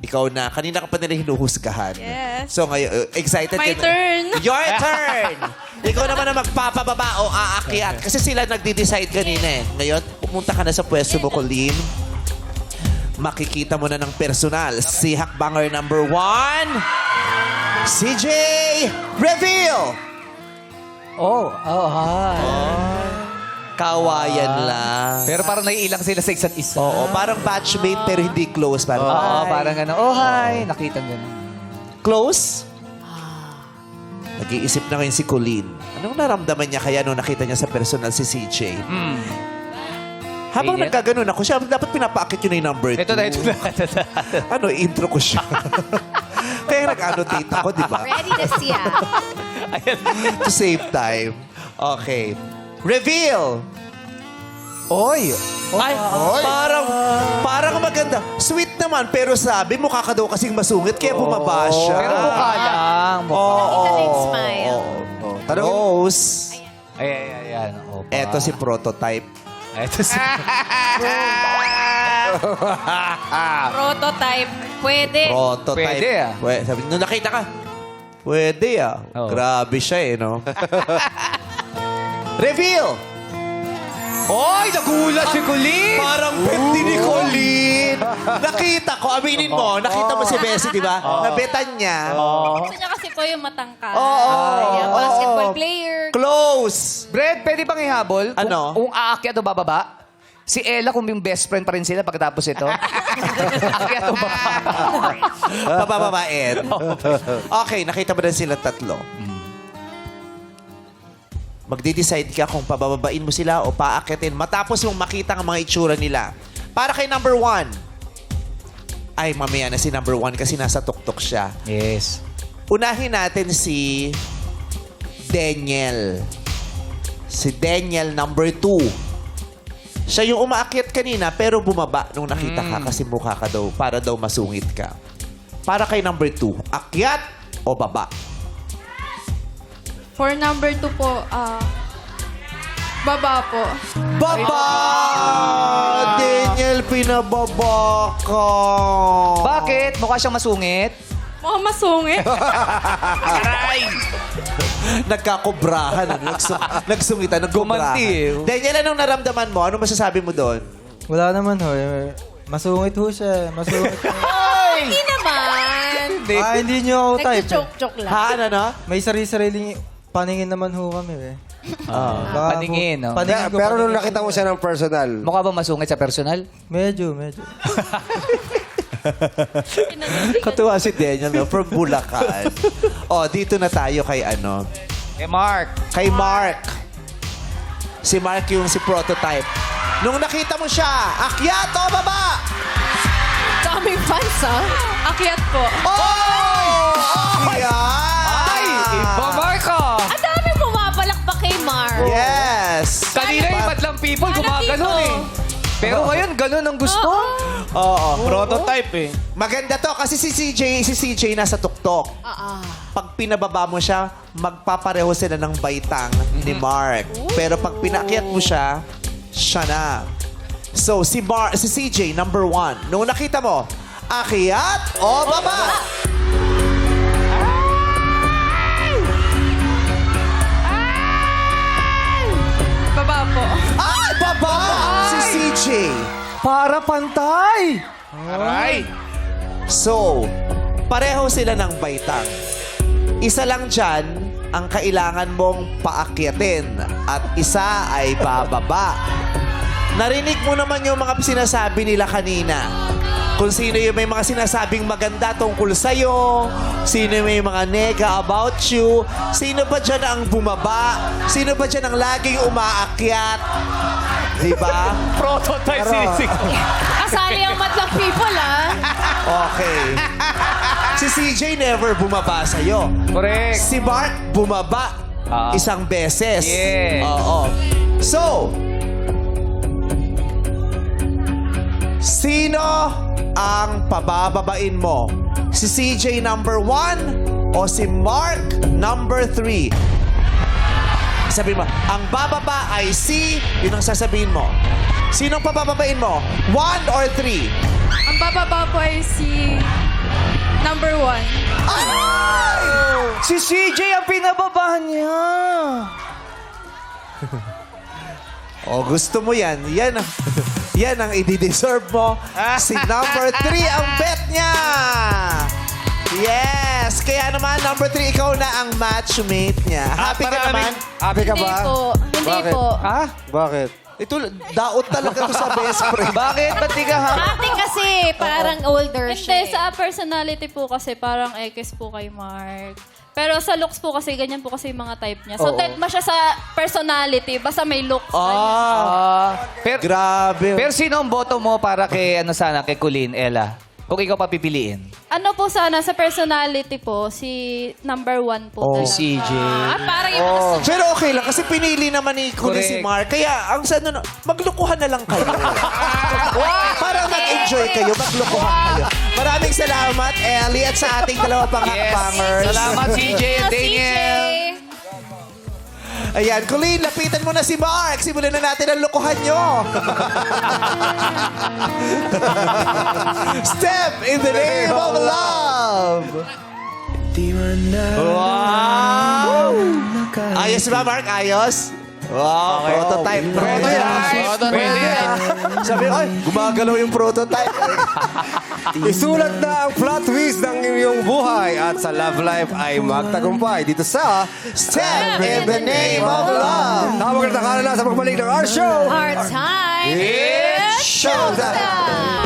Ikaw na. Kanina ka pa nila hinuhusgahan. Yes. So ngayon, uh, excited My ka na. turn. Your turn! Ikaw naman ang magpapababa o aakyat. Kasi sila nagde-decide kanina eh. Ngayon, pumunta ka na sa pwesto mo, Colleen. Makikita mo na ng personal. Si Hakbanger number one, CJ Reveal! Oh, oh, hi. Kawayan lang. Pero parang naiilang sila sa isa't isa. Oo, parang batchmate pero hindi close. Parang, Oo, parang gano'n. Oh, hi. Nakita gano'n. Close? Nag-iisip na ngayon si Colleen. Anong naramdaman niya kaya nung nakita niya sa personal si CJ? Hmm. Habang Ganyan. nagkaganon ako siya, dapat pinapaakit yun na yung number Ito na, two. ito na. ito na. Ano, intro ko siya. kaya nag-annotate ako, di ba? Ready na siya. Ayan. to save time. Okay. Reveal! Oy. Ay, parang, parang maganda. Sweet naman, pero sabi, mukha ka daw kasing masungit, kaya bumaba siya. Pero mukha lang. Mukha. Oo. Nakita na yung smile. oo. Rose. Ay, ay, ay, ayan. Oh, pa. Eto si prototype. Eto si... Prototype. Pwede. Prototype. Pwede, ah. Pwe- sabi, nung nakita ka, pwede ah. Oo. Grabe siya eh, no? Reveal! Oy, nagulat si Colleen! Parang pet din ni Colleen. Nakita ko, aminin mo, nakita mo si Bessie, di ba? Nabetan niya. Gusto niya kasi po yung matangkad. Oo. Kaya Oo. basketball player. Close! Brad, pwede bang ihabol? Kung- Ano? Kung, aakyat o bababa? Si Ella, kung yung best friend pa rin sila pagkatapos ito. aakyat o bababa? Pabababain. Okay, nakita mo na sila tatlo. Magde-decide ka kung pabababain mo sila o paakyatin matapos mong makita ang mga itsura nila. Para kay number one. Ay, mamaya na si number one kasi nasa tuktok siya. Yes. Unahin natin si Daniel. Si Daniel number two. Siya yung umaakyat kanina pero bumaba nung nakita ka kasi mukha ka daw para daw masungit ka. Para kay number two, akyat o baba? For number two po, ah, baba po. Baba! Daniel, pinababa ka. Bakit? Mukha siyang masungit? Mukhang masungit. Nagkakobrahan. Ano? Nagsung, nagsungitan, nagkobrahan. Gumanti eh. Daniel, anong naramdaman mo? Ano masasabi mo doon? Wala naman ho. eh. Masungit ho siya. Masungit. Hindi naman. ah, hindi niyo ako type. eh. Nagjo-joke-joke lang. Ha? Ano, no? May sarili-sariling paningin naman ho kami eh. Baka Paningin, no? Paningin ko, Pero nung paningin nakita ko. mo siya ng personal, Mukha ba masungit sa personal? Medyo, medyo. Katuwa si Daniel, no? From Bulacan. oh, dito na tayo kay ano? Eh, Mark. Kay Mark. Si Mark yung si prototype. Nung nakita mo siya, akyat o baba? Daming fans, ha? Akyat po. Oh! Akyat! Ay! Iba, Mark, people, gumaganon eh. Pero ngayon, ganun ang gusto. Oo. Prototype eh. Maganda to kasi si CJ, si CJ nasa tuktok. Ah, ah. Pag pinababa mo siya, magpapareho sila ng baitang ni Mark. Pero pag pinakyat mo siya, siya na. So, si, Mar si CJ, number one. Nung nakita mo, akyat o baba? Baba Para pantay! So, pareho sila ng baitang. Isa lang dyan ang kailangan mong paakyatin at isa ay bababa. Narinig mo naman yung mga sinasabi nila kanina. Kung sino yung may mga sinasabing maganda tungkol sa'yo, sino may mga nega about you, sino ba dyan ang bumaba, sino ba dyan ang laging umaakyat. Di ba? Prototype sinisig. Kasali ang madlang people, ha? Okay. Si CJ never bumaba sa'yo. Correct. Si Mark bumaba Ah. isang beses. Yes. Oo. So, sino ang pabababain mo? Si CJ number one o si Mark number three? Sabi mo, ang bababa ay si, yun ang sasabihin mo. Sinong pabababain mo? One or three? Ang bababa po ay si Number one. Si CJ ang pinababa niya. O, gusto mo yan. Yan ang, yan ang i-deserve mo. Si number three ang bet niya. Yes! Kaya naman, number three, ikaw na ang matchmate niya. Happy ka naman? Happy ka Hindi ba? po. Hindi Bakit? po. Ha? Bakit? Ito, daot talaga to sa best friend. Bakit? Ba't di ka ha? Ate kasi, parang older Hindi, siya. eh. sa personality po kasi parang X po kay Mark. Pero sa looks po kasi, ganyan po kasi yung mga type niya. So, Oo. type mo siya sa personality, basta may looks. Ah, Ah, pero, grabe. pero sino ang boto mo para kay, ano sana, kay Colleen, Ella? Kung ikaw papipiliin. Ano po sana, sa personality po, si number one po Oh, talaga. CJ. Ah, parang yung Oh. Pero okay lang kasi pinili naman ni Kuya si Correct. Mark. Kaya ang sa ano, maglukuhan na lang kayo. Para mag-enjoy kayo, maglukuhan kayo. Maraming salamat, Ellie, at sa ating dalawa pang hakbangers. Salamat, CJ and Daniel. Ayan, Colleen, lapitan mo na si Mark. Simulan na natin ang lukuhan nyo. Step in the name of love. Wow! Ayos ba, Mark? Ayos? Wow, prototype. Prototype. Pwede yan. Sabi, ay, gumagalaw yung prototype. Isulat na ang plot twist ng iyong buhay at sa love life ay magtagumpay dito sa Step in the name of love. Tawag na takala na sa pagbalik ng our show. Hard time. It's Showtime.